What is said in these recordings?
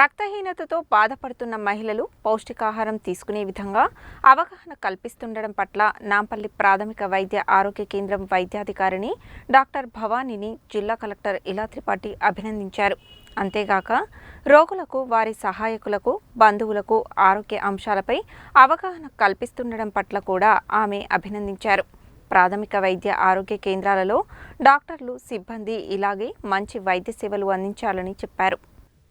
రక్తహీనతతో బాధపడుతున్న మహిళలు పౌష్టికాహారం తీసుకునే విధంగా అవగాహన కల్పిస్తుండడం పట్ల నాంపల్లి ప్రాథమిక వైద్య ఆరోగ్య కేంద్రం వైద్యాధికారిని డాక్టర్ భవానీని జిల్లా కలెక్టర్ ఇలా త్రిపాఠి అభినందించారు. అంతేగాక రోగులకు వారి సహాయకులకు బంధువులకు ఆరోగ్య అంశాలపై అవగాహన కల్పిస్తుండడం పట్ల కూడా ఆమె అభినందించారు. ప్రాథమిక వైద్య ఆరోగ్య కేంద్రాలలో డాక్టర్లు సిబ్బంది ఇలాగే మంచి వైద్య సేవలు అందించాలని చెప్పారు.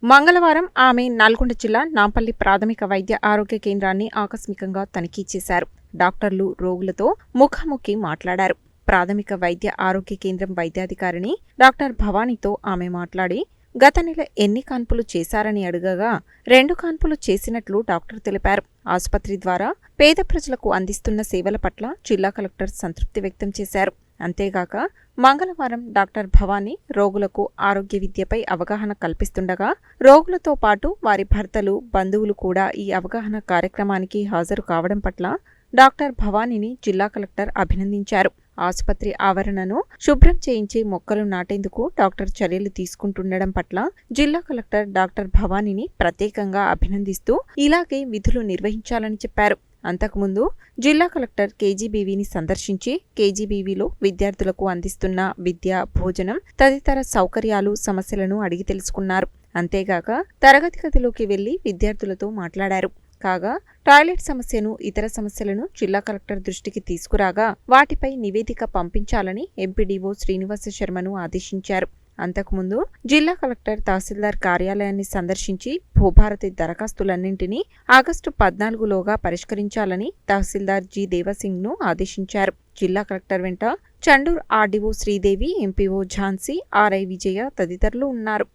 మంగళవారం ఆమె నల్గొండ జిల్లా నాంపల్లి ప్రాథమిక వైద్య ఆరోగ్య కేంద్రాన్ని ఆకస్మికంగా తనిఖీ చేశారు. డాక్టర్లు రోగులతో ముఖాముఖి మాట్లాడారు. ప్రాథమిక వైద్య ఆరోగ్య కేంద్రం వైద్యాధికారిని డాక్టర్ భవానీతో ఆమె మాట్లాడి గత నెల ఎన్ని కాన్పులు చేశారని అడగగా రెండు కాన్పులు చేసినట్లు డాక్టర్ తెలిపారు. ఆసుపత్రి ద్వారా పేద ప్రజలకు అందిస్తున్న సేవల పట్ల జిల్లా కలెక్టర్ సంతృప్తి వ్యక్తం చేశారు. అంతేగాక మంగళవారం డాక్టర్ భవానీ రోగులకు ఆరోగ్య విద్యపై అవగాహన కల్పిస్తుండగా రోగులతో పాటు వారి భర్తలు బంధువులు కూడా ఈ అవగాహన కార్యక్రమానికి హాజరు కావడం పట్ల డాక్టర్ భవానీని జిల్లా కలెక్టర్ అభినందించారు. ఆసుపత్రి ఆవరణను శుభ్రం చేయించి మొక్కలు నాటేందుకు డాక్టర్ చర్యలు తీసుకుంటుండడం పట్ల జిల్లా కలెక్టర్ డాక్టర్ భవానీని ప్రత్యేకంగా అభినందిస్తూ ఇలాగే విధులు నిర్వహించాలని చెప్పారు. అంతకుముందు జిల్లా కలెక్టర్ కేజీబీవీని సందర్శించి కేజీబీవీలో విద్యార్థులకు అందిస్తున్న విద్య భోజనం తదితర సౌకర్యాలు సమస్యలను అడిగి తెలుసుకున్నారు. అంతేగాక తరగతి గదిలోకి వెళ్ళి విద్యార్థులతో మాట్లాడారు. కాగా టాయిలెట్ సమస్యను ఇతర సమస్యలను జిల్లా కలెక్టర్ దృష్టికి తీసుకురాగా వాటిపై నివేదిక పంపించాలని ఎంపీడీఓ శ్రీనివాస శర్మను ఆదేశించారు. అంతకుముందు జిల్లా కలెక్టర్ తహసీల్దార్ కార్యాలయాన్ని సందర్శించి భూభారతి దరఖాస్తులన్నింటినీ ఆగస్టు పద్నాలుగులోగా పరిష్కరించాలని తహసీల్దార్ జి. దేవసింగ్ను ఆదేశించారు. జిల్లా కలెక్టర్ వెంట Chandur RDO Sridevi MPO Jhansi RI Vijaya తదితరులు ఉన్నారు.